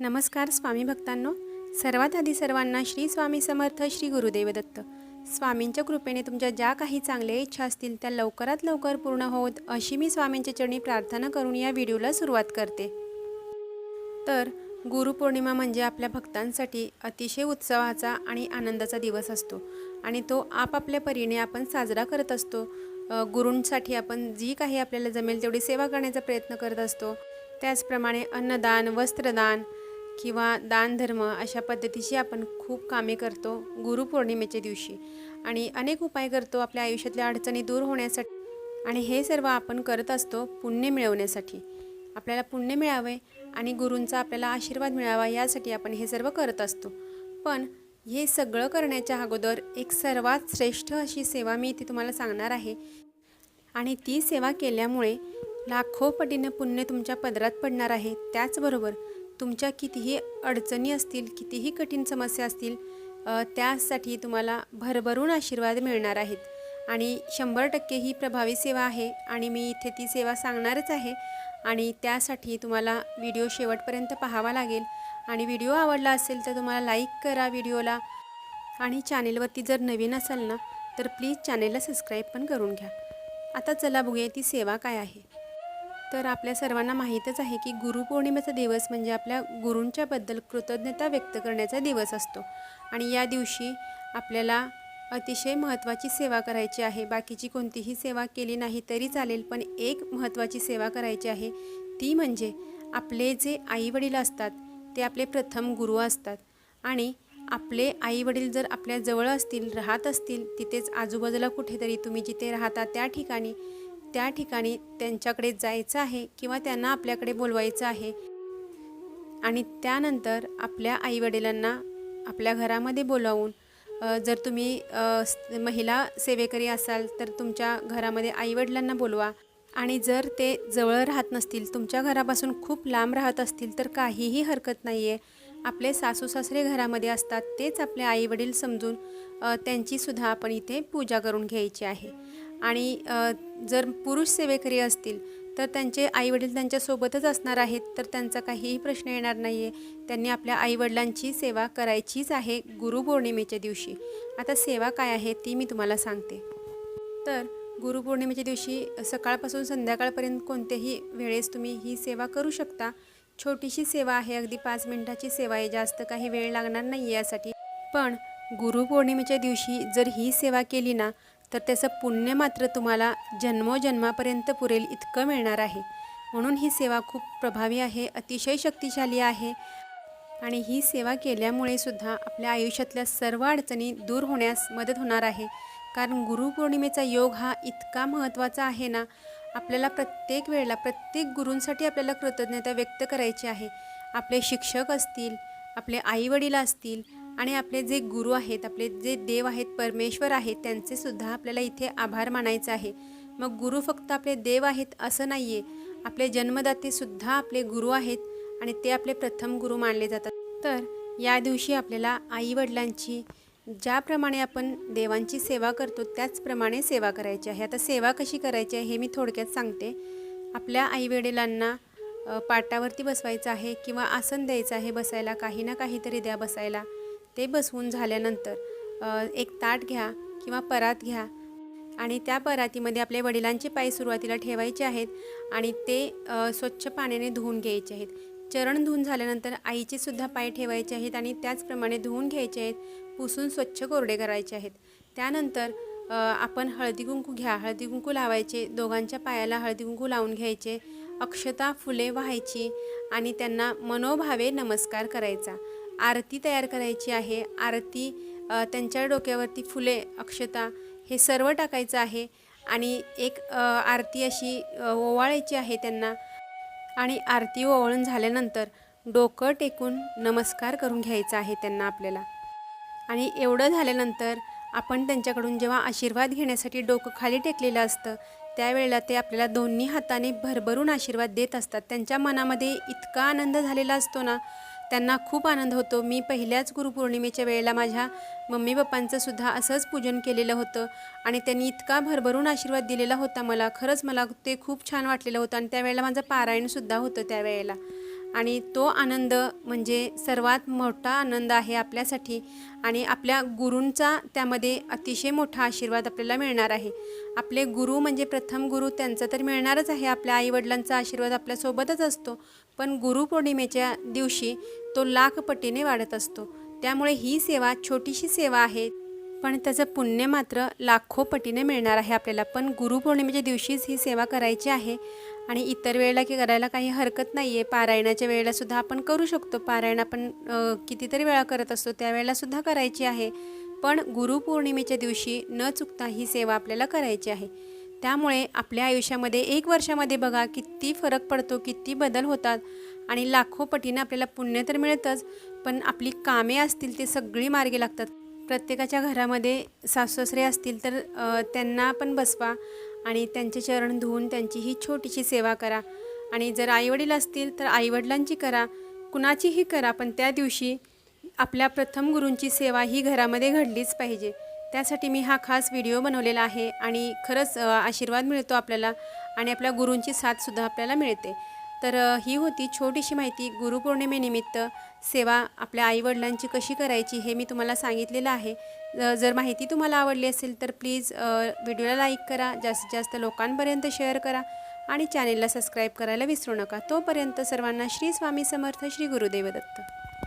नमस्कार स्वामी भक्तांनो. सर्वात आधी सर्वांना श्री स्वामी समर्थ श्री गुरुदेवदत्त स्वामींच्या कृपेने तुमच्या ज्या काही चांगल्या इच्छा असतील त्या लवकरात लवकर पूर्ण होत अशी मी स्वामींच्या चरणी प्रार्थना करून या व्हिडिओला सुरुवात करते. तर गुरुपौर्णिमा म्हणजे आपल्या भक्तांसाठी अतिशय उत्सवाचा आणि आनंदाचा दिवस असतो आणि तो आपापल्या परीने आपण साजरा करत असतो. गुरूंसाठी आपण जी काही आपल्याला जमेल तेवढी सेवा करण्याचा प्रयत्न करत असतो. त्याचप्रमाणे अन्नदान वस्त्रदान किंवा दानधर्म अशा पद्धतीची आपण खूप कामे करतो गुरुपौर्णिमेच्या दिवशी. आणि अनेक उपाय करतो आपल्या आयुष्यातल्या अडचणी दूर होण्यासाठी. आणि हे सर्व आपण करत असतो पुण्य मिळवण्यासाठी. आपल्याला पुण्य मिळावे आणि गुरूंचा आपल्याला आशीर्वाद मिळावा यासाठी आपण हे सर्व करत असतो. पण हे सगळं करण्याच्या अगोदर एक सर्वात श्रेष्ठ अशी सेवा मी इथे तुम्हाला सांगणार आहे. आणि ती सेवा केल्यामुळे लाखो पटीनं पुण्य तुमच्या पदरात पडणार आहे. त्याचबरोबर तुमच्या कितीही अडचणी असतील कितीही कठीण समस्या असतील त्यासाठी तुम्हाला भरभरून आशीर्वाद मिळणार आहेत. आणि शंभर टक्के ही प्रभावी सेवा आहे आणि मी इथे ती सेवा सांगणारच आहे. आणि त्यासाठी तुम्हाला व्हिडिओ शेवटपर्यंत पाहावा लागेल. आणि व्हिडिओ आवडला असेल तर तुम्हाला लाईक करा व्हिडिओला. आणि चॅनेलवरती जर नवीन असाल ना तर प्लीज चॅनेलला सबस्क्राईब पण करून घ्या. आता चला बघूया ती सेवा काय आहे. तर आपल्या सर्वांना माहीतच आहे की गुरुपौर्णिमेचा दिवस म्हणजे आपल्या गुरूंच्याबद्दल कृतज्ञता व्यक्त करण्याचा दिवस असतो. आणि या दिवशी आपल्याला अतिशय महत्त्वाची सेवा करायची आहे. बाकीची कोणतीही सेवा केली नाही तरी चालेल पण एक महत्त्वाची सेवा करायची आहे. ती म्हणजे आपले जे आईवडील असतात ते आपले प्रथम गुरु असतात. आणि आपले आईवडील जर आपल्या जवळ असतील राहत असतील तिथेच आजूबाजूला कुठेतरी तुम्ही जिथे राहता त्या ठिकाणी त्या ठिकाणी त्यांच्याकडे जायचं आहे किंवा त्यांना आपल्याकडे बोलवायचं आहे. आणि त्यानंतर आपल्या आईवडिलांना आपल्या घरामध्ये बोलावून जर तुम्ही महिला सेवेकरी असाल तर तुमच्या घरामध्ये आईवडिलांना बोलवा. आणि जर ते जवळ राहत नसतील तुमच्या घरापासून खूप लांब राहत असतील तर काहीही हरकत नाही आहे आपले सासू सासरे घरामध्ये असतात तेच आपले आईवडील समजून त्यांचीसुद्धा आपण इथे पूजा करून घ्यायची आहे. आणि जर पुरुष सेवेकरी असतील तर त्यांचे आईवडील त्यांच्यासोबतच असणार आहेत तर त्यांचा काहीही प्रश्न येणार नाही आहे त्यांनी आपल्या आईवडिलांची सेवा करायचीच आहे गुरुपौर्णिमेच्या दिवशी. आता सेवा काय आहे ती मी तुम्हाला सांगते. तर गुरुपौर्णिमेच्या दिवशी सकाळपासून संध्याकाळपर्यंत कोणत्याही वेळेस तुम्ही ही सेवा करू शकता. छोटीशी सेवा आहे अगदी पाच मिनटाची सेवा आहे जास्त काही वेळ लागणार नाही आहे यासाठी. पण गुरुपौर्णिमेच्या दिवशी जर ही सेवा केली ना तर त्याचं पुण्य मात्र तुम्हाला जन्मोजन्मापर्यंत पुरेल इतकं मिळणार आहे. म्हणून ही सेवा खूप प्रभावी आहे अतिशय शक्तिशाली आहे. आणि ही सेवा केल्यामुळे सुद्धा आपल्या आयुष्यातल्या सर्व अडचणी दूर होण्यास मदत होणार आहे. कारण गुरुपौर्णिमेचा योग हा इतका महत्त्वाचा आहे ना आपल्याला प्रत्येक वेळेला प्रत्येक गुरूंसाठी आपल्याला कृतज्ञता व्यक्त करायची आहे. आपले शिक्षक असतील आपले आईवडील असतील आणि आपले जे गुरु आहेत आपले जे देव आहेत परमेश्वर आहेत त्यांचे सुद्धा आपल्याला इथे आभार मानायचा आहे. मग गुरु फक्त आपले देव आहेत असं नाही आहे आपले जन्मदाते सुद्धा आपले गुरु आहेत आणि ते आपले प्रथम गुरु मानले जातात. तर या दिवशी आपल्याला आईवडिलांची ज्याप्रमाणे आपण देवांची सेवा करतो त्याचप्रमाणे सेवा करायची आहे. आता सेवा कशी करायची आहे हे मी थोडक्यात सांगते. आपल्या आईवडिलांना पाटावरती बसवायचं आहे किंवा आसन द्यायचं आहे बसायला काही ना काहीतरी द्या बसायला. ते बसवून झाल्यानंतर एक ताट घ्या किंवा परात घ्या आणि त्या परातीमध्ये आपल्या वडिलांचे पाय सुरुवातीला ठेवायचे आहेत आणि ते स्वच्छ पाण्याने धुवून घ्यायचे आहेत. चरण धुवून झाल्यानंतर आईचे सुद्धा पाय ठेवायचे आहेत आणि त्याचप्रमाणे धुवून घ्यायचे आहेत पुसून स्वच्छ कोरडे करायचे आहेत. त्यानंतर आपण हळदी कुंकू घ्या. हळदी कुंकू लावायचे दोघांच्या पायाला हळदी कुंकू लावून घ्यायचे अक्षता फुले व्हायची आणि त्यांना मनोभावे नमस्कार करायचा. आरती तयार करायची आहे. आरती त्यांच्या डोक्यावरती फुले अक्षता हे सर्व टाकायचं आहे आणि एक आरती अशी ओवाळायची आहे त्यांना आणि आरती ओवाळून झाल्यानंतर डोकं टेकून नमस्कार करून घ्यायचा आहे त्यांना आपल्याला. आणि एवढं झाल्यानंतर आपण त्यांच्याकडून जेव्हा आशीर्वाद घेण्यासाठी डोकं खाली टेकलेलं असतं त्यावेळेला ते आपल्याला दोन्ही हाताने भरभरून आशीर्वाद देत असतात. त्यांच्या मनामध्ये इतका आनंद झालेला असतो ना त्यांना खूप आनंद होतो. मी पहिल्याच गुरुपौर्णिमेच्या वेळेला माझ्या मम्मी पप्पांचं सुद्धा असंच पूजन केलेलं होतं आणि त्यांनी इतका भरभरून आशीर्वाद दिलेला होता मला. खरंच मला ते खूप छान वाटलेलं होतं आणि त्यावेळेला माझं पारायणसुद्धा होतं त्यावेळेला. आणि तो आनंद म्हणजे सर्वात मोठा आनंद आहे आपल्यासाठी आणि आपल्या गुरूंचा त्यामध्ये अतिशय मोठा आशीर्वाद आपल्याला मिळणार आहे. आपले गुरु म्हणजे प्रथम गुरु त्यांचा तर मिळणारच आहे. आपल्या आईवडिलांचा आशीर्वाद आपल्यासोबतच असतो. पण गुरुपौर्णिमेच्या दिवशी तो लाखपटीने वाढत असतो. त्यामुळे ही सेवा छोटीशी सेवा आहे. पण त्याचं पुण्य मात्र लाखो पटीने मिळणार आहे आपल्याला. पण गुरुपौर्णिमेच्या दिवशीच ही सेवा करायची आहे आणि इतर वेळेला की करायला काही हरकत नाही आहे पारायणाच्या वेळेला सुद्धा आपण करू शकतो. पारायण आपण कितीतरी वेळा करत असतो त्यावेळेलासुद्धा करायची आहे. पण गुरुपौर्णिमेच्या दिवशी न चुकता ही सेवा आपल्याला करायची आहे. त्यामुळे आपल्या आयुष्यामध्ये एक वर्षामध्ये बघा किती फरक पडतो किती बदल होतात आणि लाखो पटीनं आपल्याला पुण्य तर मिळतंच पण आपली कामे असतील ते सगळी मार्गी लागतात. प्रत्येकाच्या घरामध्ये सासरे असतील तर त्यांना पण बसवा आणि त्यांचे चरण धुवून त्यांची ही छोटीशी सेवा करा. आणि जर आईवडील असतील तर आईवडिलांची करा. कुणाचीही करा पण त्या दिवशी आपल्या प्रथम गुरूंची सेवा ही घरामध्ये घडलीच पाहिजे. त्यासाठी मी हा खास व्हिडिओ बनवलेला आहे आणि खरंच आशीर्वाद मिळतो आपल्याला आणि आपल्या गुरूंची साथसुद्धा आपल्याला मिळते. तर ही होती छोटीशी माहिती गुरुपौर्णिमेनिमित्त. सेवा आपल्या आईवडिलांची कशी करायची हे मी तुम्हाला सांगितलेलं आहे. जर माहिती तुम्हाला आवडली असेल तर प्लीज व्हिडिओला लाईक करा जास्तीत जास्त लोकांपर्यंत शेअर करा आणि चॅनेलला सबस्क्राईब करायला विसरू नका. तोपर्यंत सर्वांना श्री स्वामी समर्थ श्री गुरुदेव दत्त.